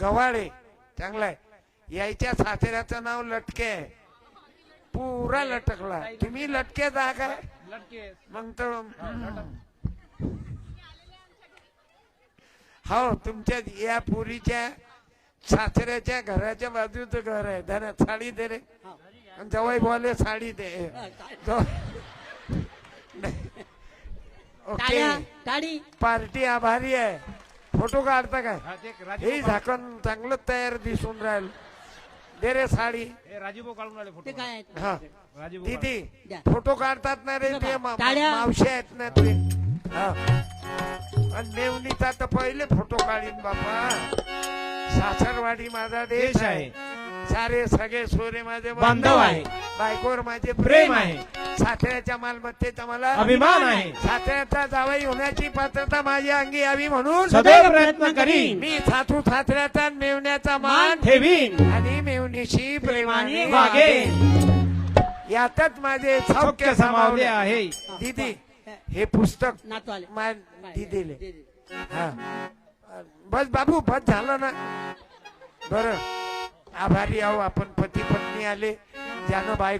गव्हाळे. चांगलाय. यायच्या सासऱ्याचं नाव लटके. आहे पुरा लटकला. तुम्ही लटके जा काय? मग तर. हो तुमच्या या पुरीच्या सासऱ्याच्या घराच्या बाजूचं घर आहे. धरा साडी दे रे. जवळ बोले साडी दे. ओके. पार्टी आभारी आहे. फोटो काढता काय? हे झाकण चांगलं तयार दिसून राहील. दे रे साडी. राजीभाऊ काढून आले फोटो काय? हा. राजीभाऊ दीदी. फोटो काढतात ना रे ते. मावशी आहेत ना ते. हा. आणि मेवणीचा तर पहिले फोटो काढीन बापा. सासरवाडी माझा देश आहे. सारे सगळे सोरे माझे बांधव आहे. बायकोवर माझे प्रेम आहे. सासऱ्याच्या मालमत्तेचा मला अभिमान आहे. सासऱ्याचा जावई होण्याची पात्रता माझ्या अंगी यावी म्हणून सदैव प्रयत्न करीन. मी सासू सासऱ्याचा मेवण्याचा मान ठेवीन. आणि मेवणीशी प्रेमाने वागेन. यातच माझे सौख्य समावले आहे. दीदी हे पुस्तक नातू आले. मा काय? दीदीले. दे- दे. हा. बस बाबू बस झालं ना. बर. आभारी आहो आपण पती पत्नी आले. ज्यानं बायको